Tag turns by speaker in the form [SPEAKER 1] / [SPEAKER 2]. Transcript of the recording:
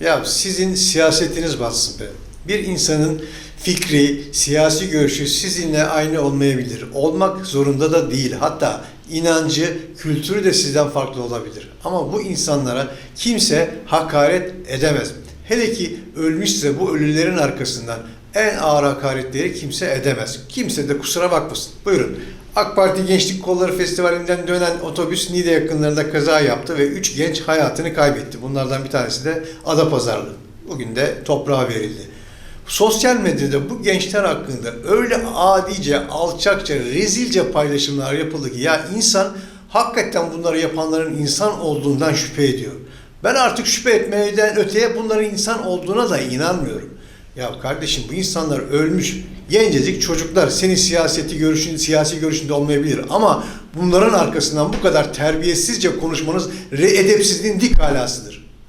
[SPEAKER 1] Ya sizin siyasetiniz batsın be. Bir insanın fikri, siyasi görüşü sizinle aynı olmayabilir. Olmak zorunda da değil. Hatta inancı, kültürü de sizden farklı olabilir. Ama bu insanlara kimse hakaret edemez. Hele ki ölmüşse bu ölülerin arkasından en ağır hakaretleri kimse edemez. Kimse de kusura bakmasın. Buyurun. AK Parti Gençlik Kolları Festivali'nden dönen otobüs Niğde yakınlarında kaza yaptı ve 3 genç hayatını kaybetti. Bunlardan bir tanesi de Adapazarlı. Bugün de toprağa verildi. Sosyal medyada bu gençler hakkında öyle adice, alçakça, rezilce paylaşımlar yapıldı ki ya insan hakikaten bunları yapanların insan olduğundan şüphe ediyor. Ben artık şüphe etmeden öteye bunların insan olduğuna da inanmıyorum. Ya kardeşim bu insanlar ölmüş. Gencecik çocuklar. Senin siyaseti görüşün, siyasi görüşünde olmayabilir. Ama bunların arkasından bu kadar terbiyesizce konuşmanız edepsizliğin dik alasıdır.